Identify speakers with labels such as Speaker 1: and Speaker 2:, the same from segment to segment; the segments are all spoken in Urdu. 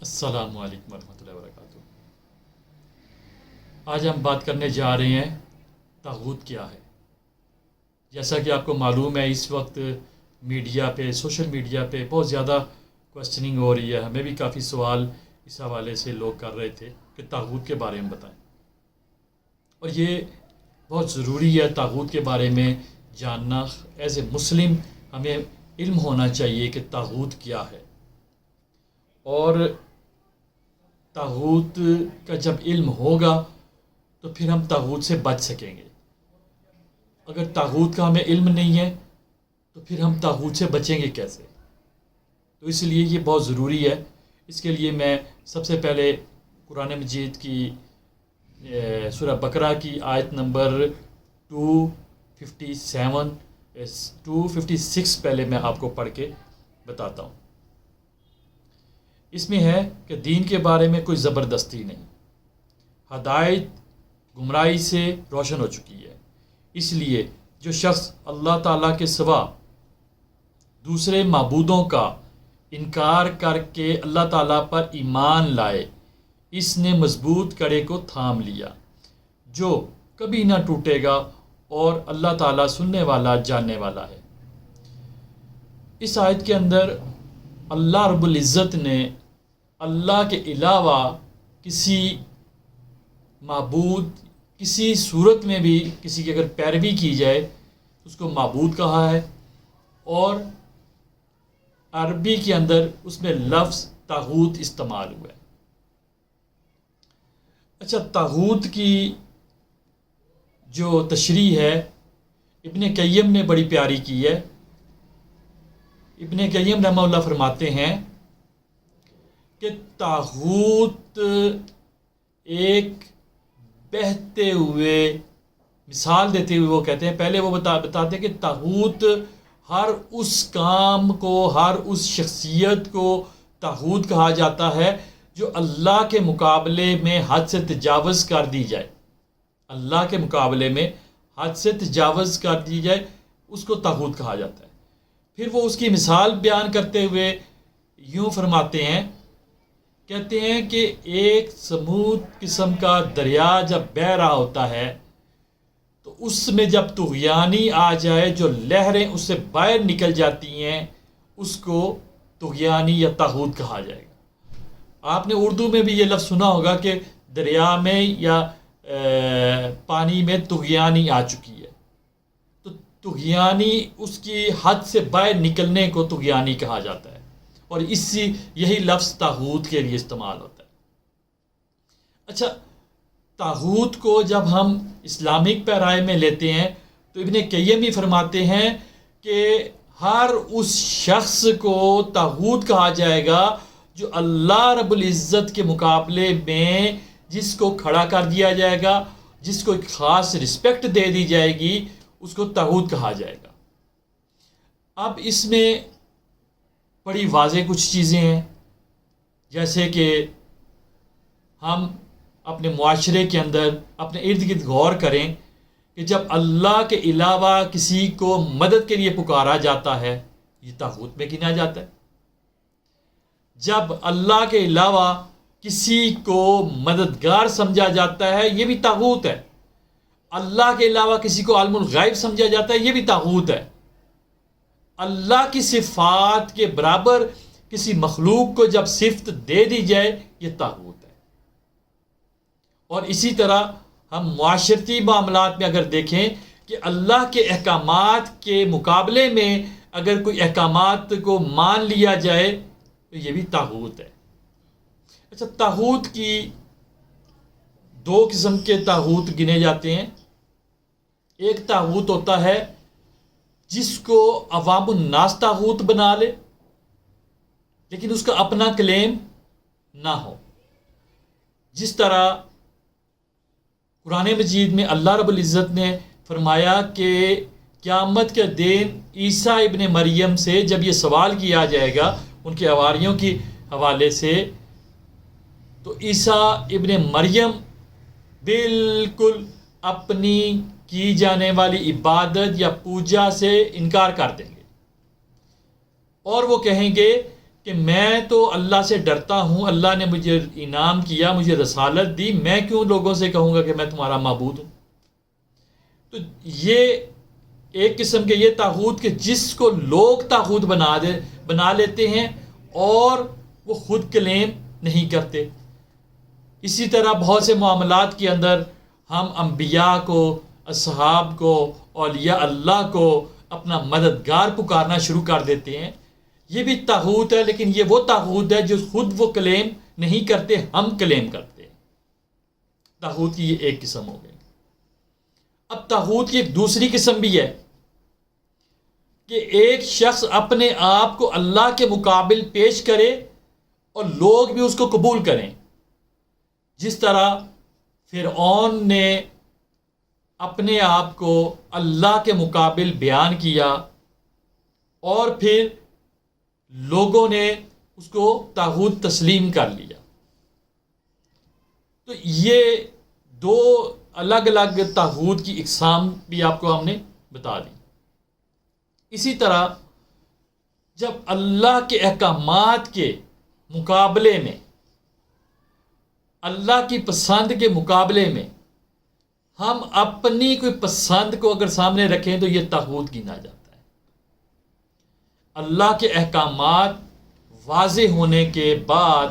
Speaker 1: السلام علیکم ورحمۃ اللہ وبرکاتہ۔ آج ہم بات کرنے جا رہے ہیں تاغوت کیا ہے۔ جیسا کہ آپ کو معلوم ہے، اس وقت میڈیا پہ، سوشل میڈیا پہ بہت زیادہ کوشچننگ ہو رہی ہے۔ ہمیں بھی کافی سوال اس حوالے سے لوگ کر رہے تھے کہ تاغوت کے بارے میں بتائیں۔ اور یہ بہت ضروری ہے تاغوت کے بارے میں جاننا۔ ایز اے مسلم ہمیں علم ہونا چاہیے کہ تاغوت کیا ہے۔ اور تاغوت کا جب علم ہوگا تو پھر ہم تاغوت سے بچ سکیں گے۔ اگر تاغوت کا ہمیں علم نہیں ہے تو پھر ہم تاغوت سے بچیں گے کیسے؟ تو اس لیے یہ بہت ضروری ہے۔ اس کے لیے میں سب سے پہلے قرآن مجید کی سورہ بقرہ کی آیت number two fifty seven two fifty six پہلے میں آپ کو پڑھ کے بتاتا ہوں۔ اس میں ہے کہ دین کے بارے میں کوئی زبردستی نہیں۔ ہدایت گمراہی سے روشن ہو چکی ہے۔ اس لیے جو شخص اللہ تعالیٰ کے سوا دوسرے معبودوں کا انکار کر کے اللہ تعالیٰ پر ایمان لائے، اس نے مضبوط کڑے کو تھام لیا۔ جو کبھی نہ ٹوٹے گا اور اللہ تعالیٰ سننے والا، جاننے والا ہے۔ اس آیت کے اندر اللہ رب العزت نے اللہ کے علاوہ کسی معبود، کسی صورت میں بھی کسی کی اگر پیروی کی جائے اس کو معبود کہا ہے اور عربی کے اندر اس میں لفظ تاغوت استعمال ہوا ہے۔ اچھا تاغوت کی جو تشریح ہے، ابن قیم نے بڑی پیاری کی ہے۔ ابن قیم رحمہ اللہ فرماتے ہیں کہ تاغوت ایک بہتے ہوئے، مثال دیتے ہوئے وہ کہتے ہیں، پہلے وہ بتا بتاتے ہیں کہ تاغوت ہر اس کام کو، ہر اس شخصیت کو تاغوت کہا جاتا ہے جو اللہ کے مقابلے میں حد سے تجاوز کر دی جائے۔ اللہ کے مقابلے میں حد سے تجاوز کر دی جائے، اس کو تاغوت کہا جاتا ہے۔ پھر وہ اس کی مثال بیان کرتے ہوئے یوں فرماتے ہیں کہتے ہیں کہ ایک سمود قسم کا دریا جب بہہ رہا ہوتا ہے، تو اس میں جب تغیانی آ جائے، جو لہریں اس سے باہر نکل جاتی ہیں، اس کو تغیانی یا تاغوت کہا جائے گا۔ آپ نے اردو میں بھی یہ لفظ سنا ہوگا کہ دریا میں یا پانی میں تغیانی آ چکی ہے۔ تو تغیانی اس کی حد سے باہر نکلنے کو تغیانی کہا جاتا ہے۔ اور اسی یہی لفظ تاغوت کے لیے استعمال ہوتا ہے۔ اچھا تاغوت کو جب ہم اسلامک پیرائے میں لیتے ہیں تو ابن قیم ہی فرماتے ہیں کہ ہر اس شخص کو تاغوت کہا جائے گا جو اللہ رب العزت کے مقابلے میں جس کو کھڑا کر دیا جائے گا، جس کو ایک خاص رسپیکٹ دے دی جائے گی، اس کو تاغوت کہا جائے گا۔ اب اس میں بڑی واضح کچھ چیزیں ہیں۔ جیسے کہ ہم اپنے معاشرے کے اندر اپنے ارد گرد غور کریں کہ جب اللہ کے علاوہ کسی کو مدد کے لیے پکارا جاتا ہے، یہ تاغوت میں گنا جاتا ہے۔ جب اللہ کے علاوہ کسی کو مددگار سمجھا جاتا ہے، یہ بھی تاغوت ہے۔ اللہ کے علاوہ کسی کو عالم الغائب سمجھا جاتا ہے، یہ بھی تاغوت ہے۔ اللہ کی صفات کے برابر کسی مخلوق کو جب صفت دے دی جائے، یہ تاغوت ہے۔ اور اسی طرح ہم معاشرتی معاملات میں اگر دیکھیں کہ اللہ کے احکامات کے مقابلے میں اگر کوئی احکامات کو مان لیا جائے، تو یہ بھی تاغوت ہے۔ اچھا تاغوت کی دو قسم کے تاغوت گنے جاتے ہیں۔ ایک تاغوت ہوتا ہے جس کو عوام الناس تاغوت بنا لے، لیکن اس کا اپنا کلیم نہ ہو۔ جس طرح قرآن مجید میں اللہ رب العزت نے فرمایا کہ قیامت کے دین عیسیٰ ابن مریم سے جب یہ سوال کیا جائے گا ان کے اواریوں کی حوالے سے، تو عیسیٰ ابن مریم بالکل اپنی کی جانے والی عبادت یا پوجا سے انکار کر دیں گے۔ اور وہ کہیں گے کہ میں تو اللہ سے ڈرتا ہوں، اللہ نے مجھے انعام کیا، مجھے رسالت دی، میں کیوں لوگوں سے کہوں گا کہ میں تمہارا معبود ہوں؟ تو یہ ایک قسم کے، یہ تاحود کہ جس کو لوگ تاحود بنا دے، بنا لیتے ہیں اور وہ خود کلیم نہیں کرتے۔ اسی طرح بہت سے معاملات کے اندر ہم انبیاء کو اصحاب کو، اولیاء اللہ کو اپنا مددگار پکارنا شروع کر دیتے ہیں۔ یہ بھی تاحود ہے، لیکن یہ وہ تاحود ہے جو خود وہ کلیم نہیں کرتے، ہم کلیم کرتے ہیں۔ تاحود کی یہ ایک قسم ہو گئی۔ اب تاحود کی ایک دوسری قسم بھی ہے کہ ایک شخص اپنے آپ کو اللہ کے مقابل پیش کرے اور لوگ بھی اس کو قبول کریں۔ جس طرح فرعون نے اپنے آپ کو اللہ کے مقابل بیان کیا اور پھر لوگوں نے اس کو تاحود تسلیم کر لیا۔ تو یہ دو الگ الگ تاحود کی اقسام بھی آپ کو ہم نے بتا دی۔ اسی طرح جب اللہ کے احکامات کے مقابلے میں، اللہ کی پسند کے مقابلے میں ہم اپنی کوئی پسند کو اگر سامنے رکھیں تو یہ تاحود گنا جاتا ہے۔ اللہ کے احکامات واضح ہونے کے بعد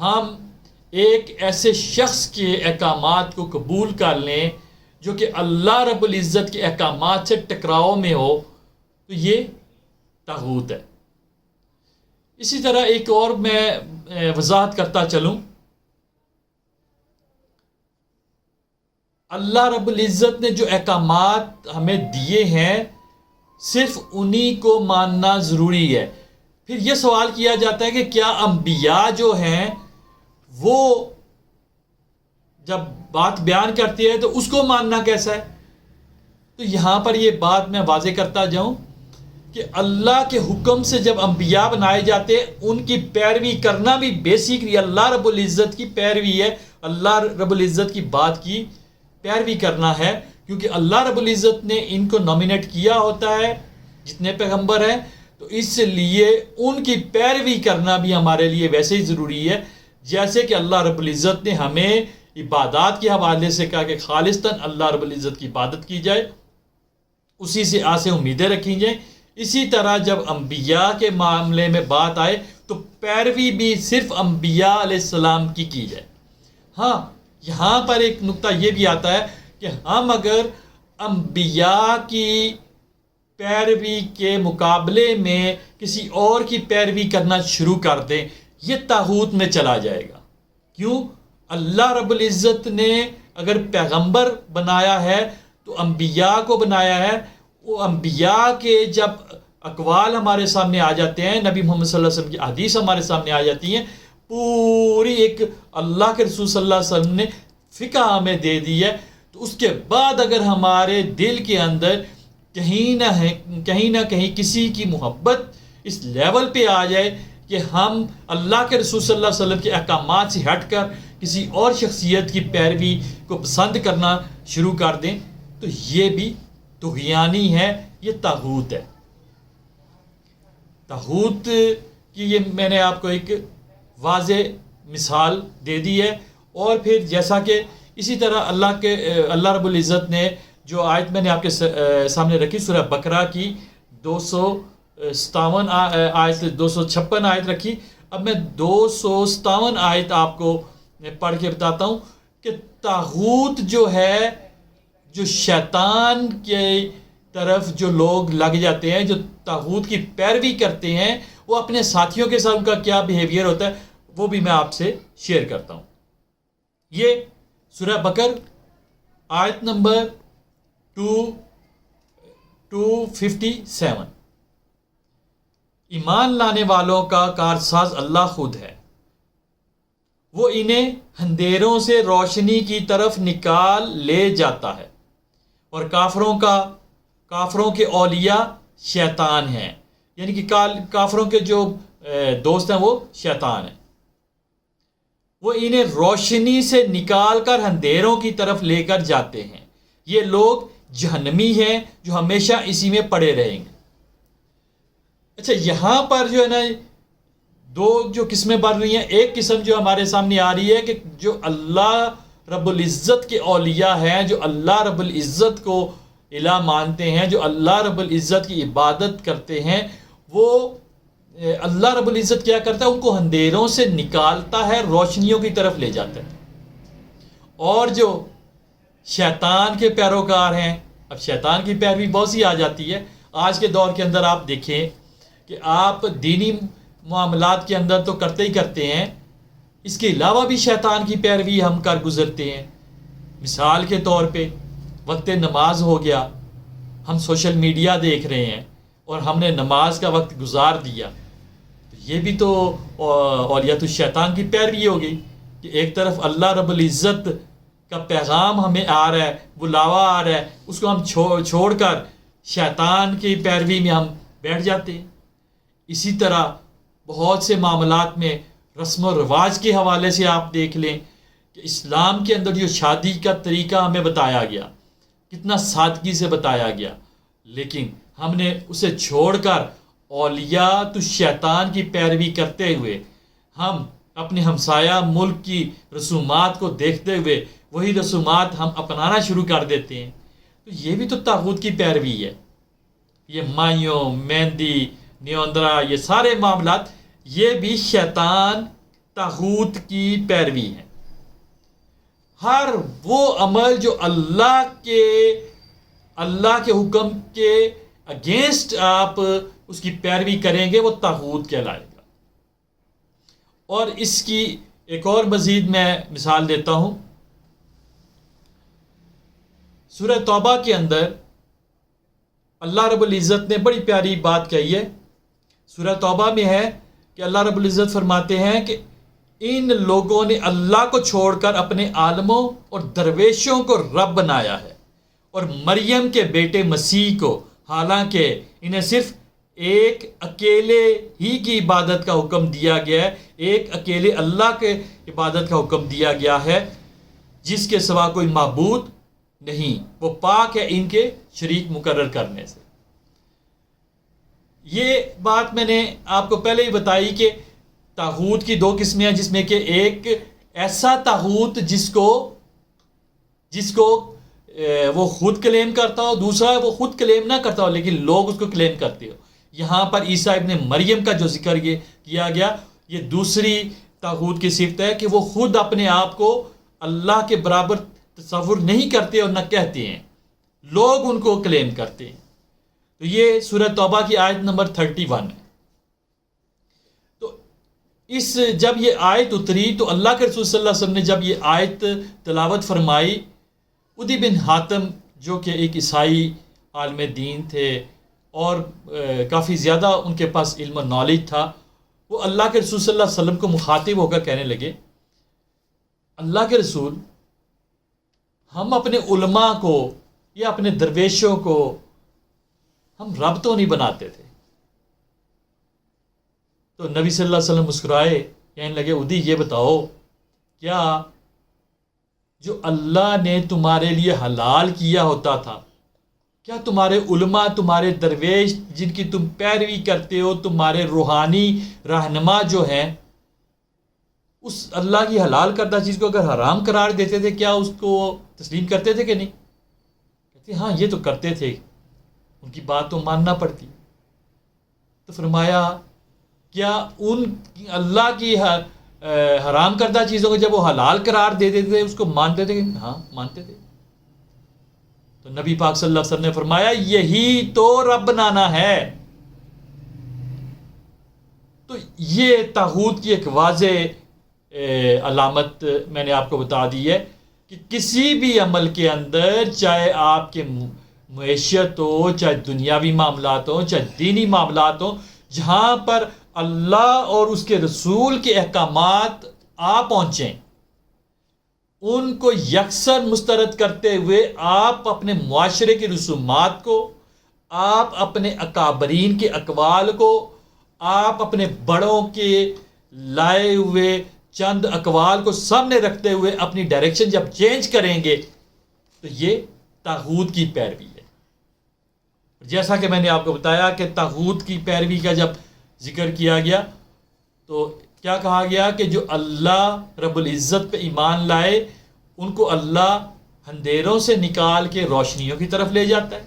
Speaker 1: ہم ایک ایسے شخص کے احکامات کو قبول کر لیں جو کہ اللہ رب العزت کے احکامات سے ٹکراؤ میں ہو، تو یہ تاحود ہے۔ اسی طرح ایک اور میں وضاحت کرتا چلوں۔ اللہ رب العزت نے جو احکامات ہمیں دیے ہیں، صرف انہی کو ماننا ضروری ہے۔ پھر یہ سوال کیا جاتا ہے کہ کیا انبیاء جو ہیں، وہ جب بات بیان کرتی ہے تو اس کو ماننا کیسا ہے؟ تو یہاں پر یہ بات میں واضح کرتا جاؤں کہ اللہ کے حکم سے جب انبیاء بنائے جاتے ہیں ان کی پیروی کرنا بھی بیسکلی اللہ رب العزت کی پیروی ہے۔ اللہ رب العزت کی بات کی پیروی کرنا ہے، کیونکہ اللہ رب العزت نے ان کو نامینیٹ کیا ہوتا ہے، جتنے پیغمبر ہیں، تو اس لیے ان کی پیروی کرنا بھی ہمارے لیے ویسے ہی ضروری ہے۔ جیسے کہ اللہ رب العزت نے ہمیں عبادات کے حوالے سے کہا کہ خالصتاً اللہ رب العزت کی عبادت کی جائے۔ اسی سے آسے امیدیں رکھی جائیں۔ اسی طرح جب انبیاء کے معاملے میں بات آئے، تو پیروی بھی صرف انبیاء علیہ السلام کی کی جائے۔ ہاں یہاں پر ایک نقطہ یہ بھی آتا ہے کہ ہم اگر انبیاء کی پیروی کے مقابلے میں کسی اور کی پیروی کرنا شروع کر دیں، یہ تاحوت میں چلا جائے گا۔ کیوں؟ اللہ رب العزت نے اگر پیغمبر بنایا ہے تو انبیاء کو بنایا ہے۔ وہ انبیاء کے جب اقوال ہمارے سامنے آ جاتے ہیں، نبی محمد صلی اللہ علیہ وسلم کی حدیث ہمارے سامنے آ جاتی ہیں پوری ایک اللہ کے رسول صلی اللہ علیہ وسلم نے فقہ ہمیں دے دی ہے۔ تو اس کے بعد اگر ہمارے دل کے اندر کہیں نہ ہے کہیں نہ کہیں کسی کی محبت اس لیول پہ آ جائے کہ ہم اللہ کے رسول صلی اللہ علیہ وسلم کے احکامات سے ہٹ کر کسی اور شخصیت کی پیروی کو پسند کرنا شروع کر دیں، تو یہ بھی تغیانی ہے، یہ تاحوت ہے۔ تاحوت کی یہ میں نے آپ کو ایک واضح مثال دے دی ہے۔ اور پھر جیسا کہ اسی طرح اللہ کے، اللہ رب العزت نے جو آیت میں نے آپ کے سامنے رکھی، سورہ بکرا کی دو سو ستاون آیت، دو سو چھپن آیت رکھی۔ اب میں دو سو ستاون آیت آپ کو پڑھ کے بتاتا ہوں کہ تاحوت جو ہے، جو شیطان کے طرف جو لوگ لگ جاتے ہیں، جو تاحود کی پیروی کرتے ہیں، وہ اپنے ساتھیوں کے ساتھ ان کا کیا بیہیویئر ہوتا ہے؟ وہ بھی میں آپ سے شیئر کرتا ہوں۔ یہ سورہ بکر آیت number two two fifty seven ایمان لانے والوں کا کارساز اللہ خود ہے۔ وہ انہیں اندھیروں سے روشنی کی طرف نکال لے جاتا ہے۔ اور کافروں کا، کافروں کے اولیاء شیطان ہیں۔ یعنی کہ کافروں کے جو دوست ہیں وہ شیطان ہیں۔ وہ انہیں روشنی سے نکال کر اندھیروں کی طرف لے کر جاتے ہیں۔ یہ لوگ جہنمی ہیں جو ہمیشہ اسی میں پڑے رہیں گے۔ اچھا یہاں پر جو ہے نا، دو جو قسمیں بڑھ رہی ہیں۔ ایک قسم جو ہمارے سامنے آ رہی ہے کہ جو اللہ رب العزت کے اولیاء ہیں، جو اللہ رب العزت کو الہ مانتے ہیں، جو اللہ رب العزت کی عبادت کرتے ہیں، وہ اللہ رب العزت کیا کرتا ہے؟ ان کو اندھیروں سے نکالتا ہے، روشنیوں کی طرف لے جاتا ہے۔ اور جو شیطان کے پیروکار ہیں، اب شیطان کی پیروی بہت سی آ جاتی ہے۔ آج کے دور کے اندر آپ دیکھیں کہ آپ دینی معاملات کے اندر تو کرتے ہی کرتے ہیں۔ اس کے علاوہ بھی شیطان کی پیروی ہم کر گزرتے ہیں۔ مثال کے طور پہ، وقت نماز ہو گیا، ہم سوشل میڈیا دیکھ رہے ہیں اور ہم نے نماز کا وقت گزار دیا۔ یہ بھی تو اولیت الشیطان کی پیروی ہوگی کہ ایک طرف اللہ رب العزت کا پیغام ہمیں آ رہا ہے بلاوا آ رہا ہے، اس کو ہم چھوڑ چھوڑ کر شیطان کی پیروی میں ہم بیٹھ جاتے ہیں۔ اسی طرح بہت سے معاملات میں رسم و رواج کے حوالے سے آپ دیکھ لیں کہ اسلام کے اندر جو شادی کا طریقہ ہمیں بتایا گیا، کتنا سادگی سے بتایا گیا، لیکن ہم نے اسے چھوڑ کر اولیاء تو شیطان کی پیروی کرتے ہوئے، ہم اپنے ہمسایہ ملک کی رسومات کو دیکھتے ہوئے وہی رسومات ہم اپنانا شروع کر دیتے ہیں۔ تو یہ بھی تو تاغوت کی پیروی ہے۔ یہ مائیوں، مہندی، نیوندرا، یہ سارے معاملات، یہ بھی شیطان تاغوت کی پیروی ہے ہر وہ عمل جو اللہ کے اللہ کے حکم کے اگینسٹ آپ اس کی پیروی کریں گے، وہ تاغوت کہلائے گا۔ اور اس کی ایک اور مزید میں مثال دیتا ہوں۔ سورہ توبہ کے اندر اللہ رب العزت نے بڑی پیاری بات کہی ہے۔ سورہ توبہ میں ہے کہ اللہ رب العزت فرماتے ہیں کہ ان لوگوں نے اللہ کو چھوڑ کر اپنے عالموں اور درویشوں کو رب بنایا ہے اور مریم کے بیٹے مسیح کو حالانکہ انہیں صرف ایک اکیلے ہی کی عبادت کا حکم دیا گیا ہے، ایک اکیلے اللہ کے عبادت کا حکم دیا گیا ہے، جس کے سوا کوئی معبود نہیں۔ وہ پاک ہے ان کے شریک مقرر کرنے سے۔ یہ بات میں نے آپ کو پہلے ہی بتائی کہ تاحود کی دو قسمیں ہیں، جس میں کہ ایک ایسا تاحود جس کو جس کو وہ خود کلیم کرتا ہو، دوسرا وہ خود کلیم نہ کرتا ہو، لیکن لوگ اس کو کلیم کرتے ہو۔ یہاں پر عیسیٰ ابن مریم کا جو ذکر یہ کیا گیا، یہ دوسری تاحود کی صفت ہے کہ وہ خود اپنے آپ کو اللہ کے برابر تصور نہیں کرتے اور نہ کہتے ہیں۔ لوگ ان کو کلیم کرتے ہیں۔ تو یہ سورہ توبہ کی آیت نمبر تھرٹی ون ہے۔ تو اس، جب یہ آیت اتری تو اللہ کے رسول صلی اللہ علیہ وسلم نے جب یہ آیت تلاوت فرمائی ادی بن حاتم جو کہ ایک عیسائی عالم دین تھے اور کافی زیادہ ان کے پاس علم و نالج تھا، وہ اللہ کے رسول صلی اللہ علیہ وسلم کو مخاطب ہو کر کہنے لگے، اللہ کے رسول، ہم اپنے علماء کو یا اپنے درویشوں کو ہم رب تو نہیں بناتے تھے۔ تو نبی صلی اللہ علیہ وسلم مسکرائے، کہنے لگے، ادی یہ بتاؤ، کیا جو اللہ نے تمہارے لیے حلال کیا ہوتا تھا۔ کیا تمہارے علماء، تمہارے درویش جن کی تم پیروی کرتے ہو، تمہارے روحانی رہنما جو ہیں، اس اللہ کی حلال کردہ چیز کو اگر حرام قرار دیتے تھے، کیا اس کو تسلیم کرتے تھے کہ نہیں؟ کہتے ہاں یہ تو کرتے تھے۔ ان کی بات تو ماننا پڑتی۔ تو فرمایا، کیا ان اللہ کی حرام کردہ چیزوں کو جب وہ حلال قرار دے دیتے تھے، اس کو مانتے تھے کہ ہاں مانتے تھے۔ تو نبی پاک صلی اللہ علیہ وسلم نے فرمایا، یہی تو رب بنانا ہے۔ تو یہ تاحود کی ایک واضح علامت میں نے آپ کو بتا دی ہے کہ کسی بھی عمل کے اندر، چاہے آپ کے معیشت ہو، چاہے دنیاوی معاملات ہوں، چاہے دینی معاملات ہوں، جہاں پر اللہ اور اس کے رسول کے احکامات آ پہنچیں۔ ان کو یکسر مسترد کرتے ہوئے آپ اپنے معاشرے کی رسومات کو، آپ اپنے اکابرین کے اقوال کو، آپ اپنے بڑوں کے لائے ہوئے چند اقوال کو سامنے رکھتے ہوئے اپنی ڈائریکشن جب چینج کریں گے، تو یہ تاحود کی پیروی ہے۔ جیسا کہ میں نے آپ کو بتایا کہ تاحود کی پیروی کا جب ذکر کیا گیا۔ تو کیا کہا گیا کہ جو اللہ رب العزت پہ ایمان لائے، ان کو اللہ اندھیروں سے نکال کے روشنیوں کی طرف لے جاتا ہے۔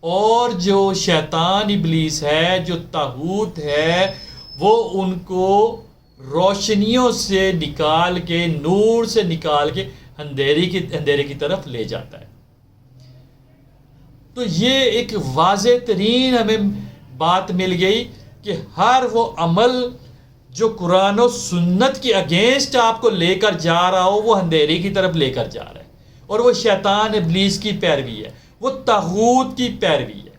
Speaker 1: اور جو شیطان ابلیس ہے، جو تاحوت ہے، وہ ان کو روشنیوں سے نکال کے، نور سے نکال کے اندھیری کی، اندھیرے کی طرف لے جاتا ہے۔ تو یہ ایک واضح ترین ہمیں بات مل گئی۔ کہ ہر وہ عمل جو قرآن و سنت کی اگینسٹ آپ کو لے کر جا رہا ہو، وہ اندھیری کی طرف لے کر جا رہا ہے۔ اور وہ شیطان ابلیس کی پیروی ہے، وہ تاحود کی پیروی ہے۔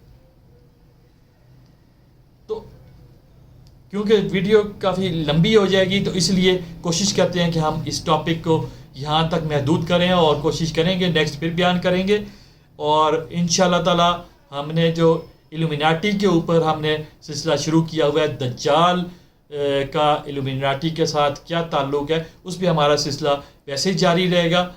Speaker 1: تو کیونکہ ویڈیو کافی لمبی ہو جائے گی، تو اس لیے کوشش کرتے ہیں کہ ہم اس ٹاپک کو یہاں تک محدود کریں اور کوشش کریں گے نیکسٹ پھر بیان کریں گے۔ اور ان شاء اللہ تعالیٰ ہم نے جو ایلومیناٹی کے اوپر ہم نے سلسلہ شروع کیا ہوا ہے۔ دجال کا ایلومیناٹی کے ساتھ کیا تعلق ہے؟ اس پہ ہمارا سلسلہ ویسے ہی جاری رہے گا۔